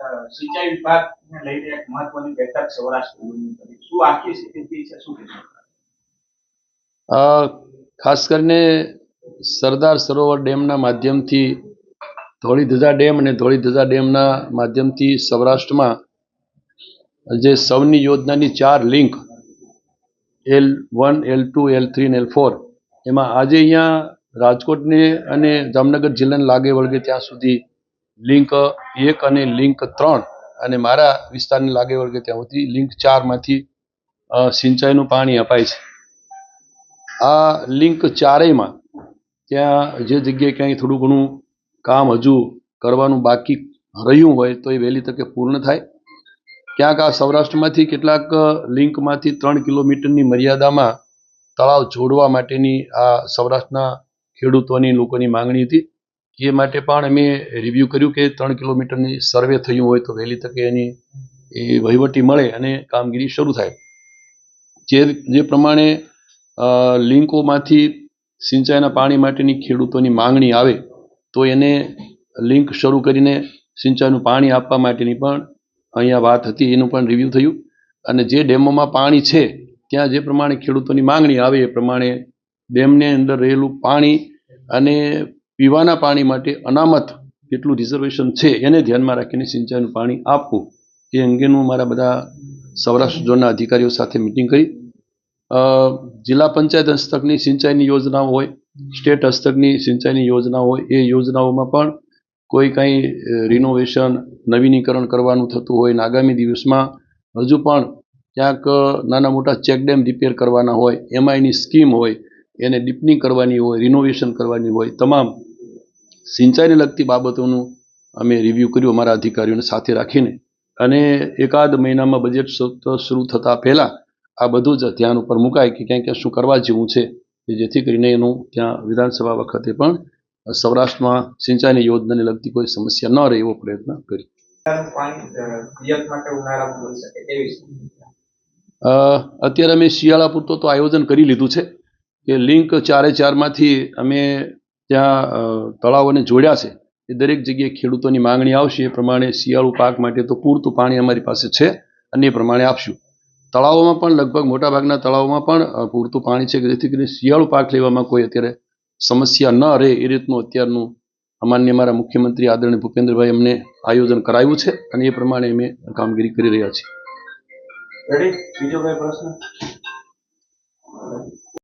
અ, સિંચાઈ વિભાગને લઈને એક મહત્વની બેઠક સૌરાષ્ટ્ર કરી. શું આખી સ્થિતિ છે? શું ખાસ કરીને સરદાર સરોવર ડેમના માધ્યમથી ધોળીધજા ડેમ અને ધોળીધજા ડેમના માધ્યમથી સૌરાષ્ટ્રમાં જે સૌની યોજનાની ચાર link L one L two L three અને એલ ફોર એમાં આજે અહીંયા રાજકોટને અને જામનગર જિલ્લાને લાગે વળગે ત્યાં સુધી લિંક એક અને લિંક ત્રણ. અને મારા વિસ્તારને લાગે વળગે ત્યાં સુધી લિંક ચારમાંથી સિંચાઈનું પાણી અપાય છે. આ લિંક ચારેયમાં ત્યાં જે જગ્યાએ ક્યાંય થોડું ઘણું કામ હજુ કરવાનું બાકી રહ્યું હોય તો એ વહેલી તકે પૂર્ણ થાય. ક્યાંક આ સૌરાષ્ટ્રમાંથી કેટલાક લિંકમાંથી ત્રણ કિલોમીટરની મર્યાદામાં તળાવ જોડવા માટેની આ સૌરાષ્ટ્રના ખેડૂતોની લોકોની માંગણી હતી. એ માટે પણ અમે રિવ્યૂ કર્યું કે ત્રણ કિલોમીટરની સર્વે થયું હોય તો વહેલી તકે એની એ વહીવટી મળે અને કામગીરી શરૂ થાય. જે જે પ્રમાણે લિંકોમાંથી સિંચાઈના પાણી માટેની ખેડૂતોની માંગણી આવે, તો એને લિંક શરૂ કરીને સિંચાઈનું પાણી આપવા માટેની પણ અહીંયા વાત હતી, એનું પણ રિવ્યૂ થયું. અને જે ડેમોમાં પાણી છે, ત્યાં જે પ્રમાણે ખેડૂતોની માંગણી આવે એ પ્રમાણે ડેમની અંદર રહેલું પાણી અને પીવાના પાણી માટે અનામત કેટલું રિઝર્વેશન છે, એને ધ્યાનમાં રાખીને સિંચાઈનું પાણી આપવું, એ અંગેનું મારા બધા સૌરાષ્ટ્ર ઝોનના અધિકારીઓ સાથે મિટિંગ કરી. જિલ્લા પંચાયત હસ્તકની સિંચાઈની યોજનાઓ હોય, સ્ટેટ હસ્તકની સિંચાઈની યોજનાઓ હોય, એ યોજનાઓમાં પણ કોઈ કાંઈ રિનોવેશન નવીનીકરણ કરવાનું થતું હોય ને આગામી દિવસમાં હજુ પણ ક્યાંક નાના મોટા ચેક ડેમ રિપેર કરવાના હોય એમાં એની સ્કીમ હોય એને ડીપનિંગ કરવાની હોય રિનોવેશન કરવાની હોય તમામ સિંચાઈને લગતી બાબતોનું અમે રિવ્યૂ કર્યું અમારા અધિકારીઓને સાથે રાખીને અને એકાદ મહિનામાં બજેટ શરૂ થતાં પહેલાં આ બધું જ ધ્યાન ઉપર મુકાય કે ક્યાંક ક્યાં શું કરવા જેવું છે કે જેથી કરીને એનું ત્યાં વિધાનસભા વખતે પણ સૌરાષ્ટ્રમાં સિંચાઈની યોજનાને લગતી કોઈ સમસ્યા ન રહે એવો પ્રયત્ન કરી ઉનાળાનું પાણી અ, પિયત માટે ઉનાળામાં મળી શકે તેવી સ્થિતિ છે. અ, અત્યારે અમે શિયાળા પૂરતો તો આયોજન કરી લીધું છે કે લિંક ચારે ચારમાંથી અમે ત્યાં તળાવોને જોડ્યા છે, એ દરેક જગ્યાએ ખેડૂતોની માંગણી આવશે. એ પ્રમાણે શિયાળુ પાક માટે તો પૂરતું પાણી અમારી પાસે છે અને એ પ્રમાણે આપશું. તળાવોમાં પણ લગભગ મોટાભાગના તળાવોમાં પણ પૂરતું પાણી છે. કે જેથી કરીને શિયાળુ પાક લેવામાં કોઈ અત્યારે સમસ્યા ન રહે એ રીતનું અત્યારનું અમાન્ય અમારા મુખ્યમંત્રી આદરણીય ભૂપેન્દ્રભાઈ અમને આયોજન કરાવ્યું છે અને એ પ્રમાણે અમે કામગીરી કરી રહ્યા છીએ.